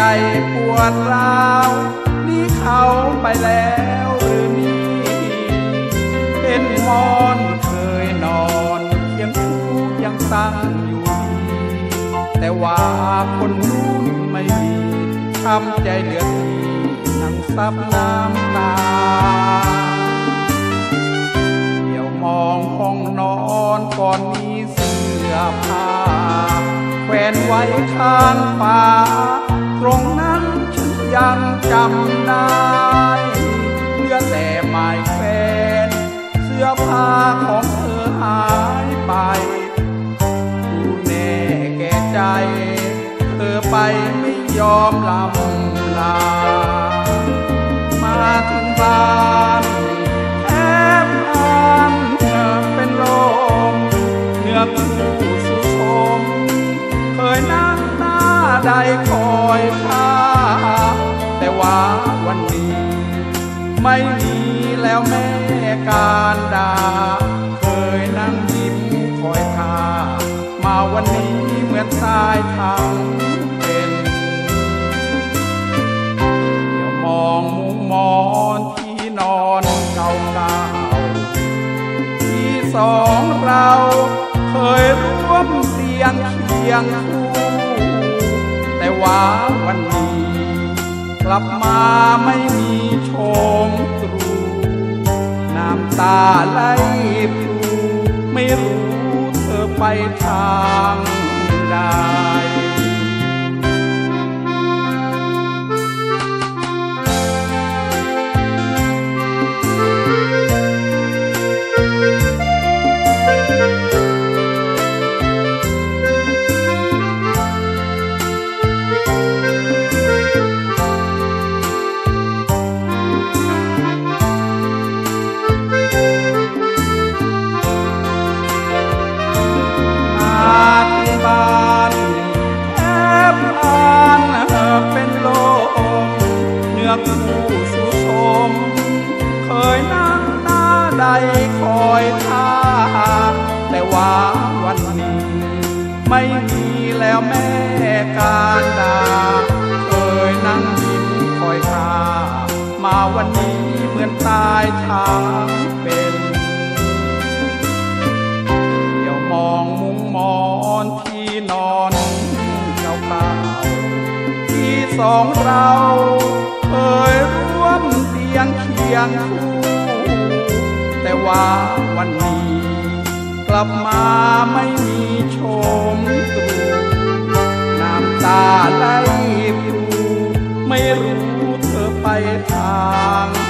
ใจปวดร้าวนี่เขาไปแล้วหรือมีเห็นมอนเคยนอนเคียงคู่ยังตั้งอยู่ดีแต่ว่าคนนู้นไม่มีทำใจเหลือที่นั่งซับน้ำตาเดี๋ยวมองห้องนอนก่อนมีเสื้อผ้าแขวนไว้ข้างฝา ตรงนั้นฉันยังจำได้เหลือแต่ไม้แขวนเสื้อผ้าของเธอหายไปดูแน่แก่ใจ เธอไปไม่ยอมลำลา มาถึงบ้านแทบผ่านเป็นลมเนื้อคู่สุชมเคยนั่งหน้าใดค อยท่า แต่ว่าวันนี้ ไม่มีแล้วแม่การดาเคยนั่งยิ้มคอยท่า มาวันนี้เหมือนตายทั้งเป็นเดี๋ยวมองมุงมอนที่นอนเก่าเก่าๆที่สองเราเคยร่วมเตียงเคียงคู่ ว่าวันนี้ กลับมาไม่มีชมตรู น้ำตาไหลพลูไม่รู้เธอไปทางใด ไม่มีแล้วแม่การดาเคยนั่งยิ้มคอยทามาวันนี้เหมือนตายทางเป็นเดี๋ยวมองมุงมอนที่นอนเก่าๆที่สองเราเคยร่วมเตียงเคียงคู่แต่ว่าวันนี้กลับมาไม่มีชมตรูน้ำ ตาไลพลูไม่รู้เธอไปทาง